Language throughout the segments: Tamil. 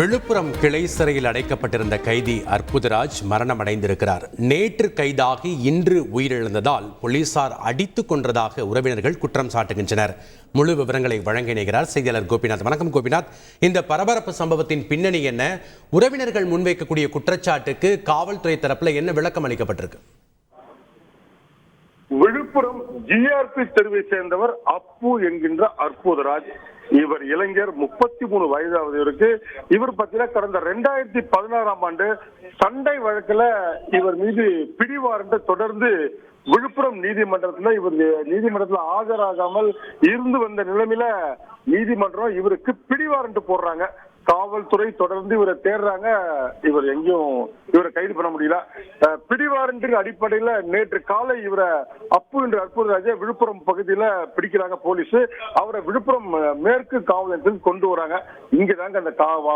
விழுப்புரம் கிளை சிறையில் அடைக்கப்பட்டிருந்த கைதி அற்புதராஜ் மரணமடைந்திருக்கிறார். நேற்று கைதாகி இன்று உயிரிழந்ததால் போலீசார் அடித்துக் கொன்றதாக உறவினர்கள் குற்றம் சாட்டுகின்றனர். முழு விவரங்களை வழங்க இணைகிறார் செய்தியாளர் கோபிநாத். வணக்கம் கோபிநாத். இந்த பரபரப்பு சம்பவத்தின் பின்னணி என்ன? உறவினர்கள் முன்வைக்கக்கூடிய குற்றச்சாட்டுக்கு காவல்துறை தரப்புல என்ன விளக்கம் அளிக்கப்பட்டிருக்கு? விழுப்புரம் ஜிஆர்பி தெருவை சேர்ந்தவர் அப்பு என்கின்ற அற்புதராஜ். இவர் இளைஞர் முப்பத்தி மூணு வயதாவது இவருக்கு இவர் பார்த்தீங்கன்னா கடந்த ரெண்டாயிரத்தி பதினாறாம் ஆண்டு சண்டை வழக்குல இவர் மீது பிடிவாரண்ட் தொடர்ந்து விழுப்புரம் நீதிமன்றத்துல இவர் நீதிமன்றத்துல ஆஜராகாமல் இருந்து வந்த நிலைமையில நீதிமன்றம் இவருக்கு பிடிவாரண்ட் போடுறாங்க. காவல்துறை தொடர்ந்து இவரை தேடுறாங்க. இவர் எங்கேயும் இவரை கைது பண்ண முடியல. பிடிவாரண்டின் அடிப்படையில நேற்று காலை இவரை அப்பு என்ற அற்புதராஜ விழுப்புரம் பகுதியில பிடிக்கிறாங்க போலீஸ். அவரை விழுப்புரம் மேற்கு காவல் நிலையத்தில் கொண்டு வராங்க. இங்கதாங்க அந்த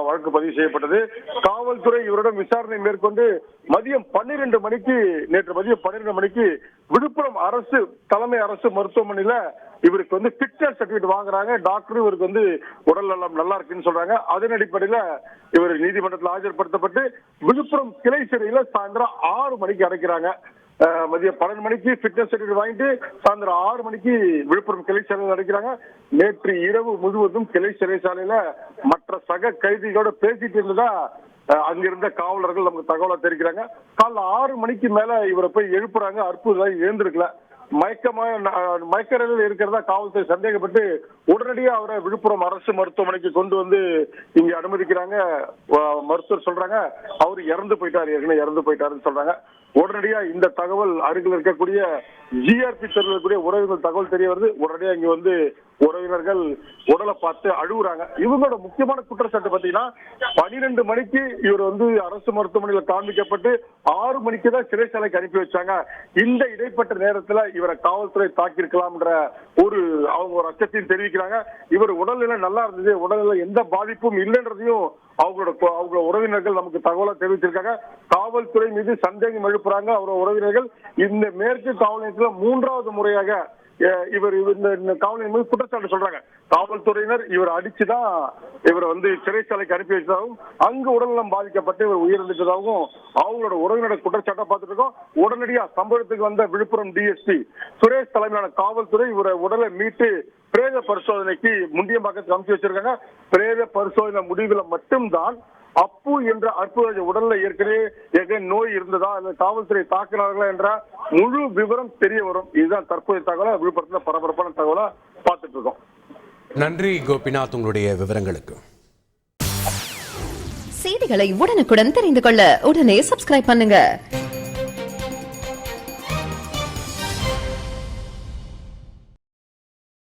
வழக்கு பதிவு செய்யப்பட்டது. காவல்துறை இவரிடம் விசாரணை மேற்கொண்டு மதியம் பன்னிரண்டு மணிக்கு நேற்று மதியம் பன்னிரண்டு மணிக்கு விழுப்புரம் அரசு தலைமை அரசு மருத்துவமனையில இவருக்கு வந்து ஃபிட்னஸ் சர்டிபிகேட் வாங்குறாங்க. டாக்டர் இவருக்கு வந்து உடல் நலம் நல்லா இருக்குன்னு சொல்றாங்க. அதனை அடிப்படையில இவர் நீதிமன்றத்தில் ஆஜர்படுத்தப்பட்டு விழுப்புரம் கிளை சிறையில சாயந்தரம் ஆறு மணிக்கு அடைக்கிறாங்க. மதியம் பன்னெண்டு மணிக்கு பிட்னஸ் சர்டிபிகேட் வாங்கிட்டு சாயந்தரம் ஆறு மணிக்கு விழுப்புரம் கிளை சிறையில் அடைக்கிறாங்க. நேற்று இரவு முழுவதும் கிளை சிறைச்சாலையில மற்ற சக கைதிகளோட பேசிட்டு இருந்ததா அங்கிருந்த காவலர்கள் நமக்கு தகவலை தெரிவிக்கிறாங்க. காலைல ஆறு மணிக்கு மேல இவரை போய் எழுப்புறாங்க. அற்புதம் எழுந்திருக்கல. மயக்கமா மயக்க நிலையில் இருக்கிறதா காவல்துறை சந்தேகப்பட்டு உடனடியா அவரை விழுப்புரம் அரசு மருத்துவமனைக்கு கொண்டு வந்து இங்க அனுமதிக்கிறாங்க. மருத்துவர் சொல்றாங்க அவர் இறந்து போயிட்டார் ஏற்கனவே இறந்து போயிட்டாருன்னு சொல்றாங்க. உடனடியா இந்த தகவல் அருகில் இருக்கக்கூடிய ஜிஆர்பி தெருவில் இருக்கக்கூடிய உறவினர் தகவல் தெரிய வருது. உடனடியா இங்க வந்து உறவினர்கள் உடலை பார்த்து அழுகுறாங்க. இவங்களோட முக்கியமான குற்றச்சாட்டு பாத்தீங்கன்னா பனிரெண்டு மணிக்கு இவர் வந்து அரசு மருத்துவமனையில காண்பிக்கப்பட்டு ஆறு மணிக்கு தான் சிறைச்சாலைக்கு அனுப்பி வச்சாங்க. இந்த இடைப்பட்ட நேரத்துல இவரை காவல்துறை தாக்கியிருக்கலாம்ன்ற ஒரு அவங்க ஒரு அச்சத்தையும் தெரிவிக்கிறாங்க. இவர் உடல்நிலை நல்லா இருந்தது. உடல்நிலை எந்த பாதிப்பும் இல்லைன்றதையும் அவங்களோட அவங்களோட உறவினர்கள் நமக்கு தகவலை தெரிவிச்சிருக்காங்க. காவல்துறை மீது சந்தேகம் எழுப்புறாங்க. அவரோட உறவினர்கள் இந்த மேற்கு காவல் நிலையத்துல மூன்றாவது முறையாக இவர் இந்த மீது குற்றச்சாட்டு சொல்றாங்க. காவல்துறையினர் இவர் அடிச்சுதான் இவரை வந்து சிறைச்சாலைக்கு அனுப்பி வச்சதாகவும் அங்கு உடல்நலம் பாதிக்கப்பட்டு இவர் உயிரிழந்ததாகவும் அவங்களோட உறவினரோட குற்றச்சாட்டை பார்த்துட்டு இருக்கோம் உடனடியா சம்பவத்துக்கு வந்த விழுப்புரம் டிஎஸ்பி சுரேஷ் தலைமையிலான காவல்துறை இவரை உடலை மீட்டு பிரேத பரிசோதனைக்கு முண்டியம்பாக்கத்துக்கு அனுப்பி வச்சிருக்காங்க. பிரேத பரிசோதனை முடிவுல மட்டும்தான் அப்பு என்ற அற்புத உடல்ல ஏற்கனவே நோய் இருந்ததா? அல்லது காவல்துறை தாக்கினார்களா என்ற முழு விவரம் தெரிய வரும். இதுதான் தற்போதைய தகவலா? விழுப்புரத்துல பரபரப்பான தகவலா பார்த்துட்டு இருக்கோம். நன்றி கோபிநாத் உங்களுடைய விவரங்களுக்கு. செய்திகளை உடனுக்குடன் தெரிந்து கொள்ள உடனே சப்ஸ்கிரைப் பண்ணுங்க.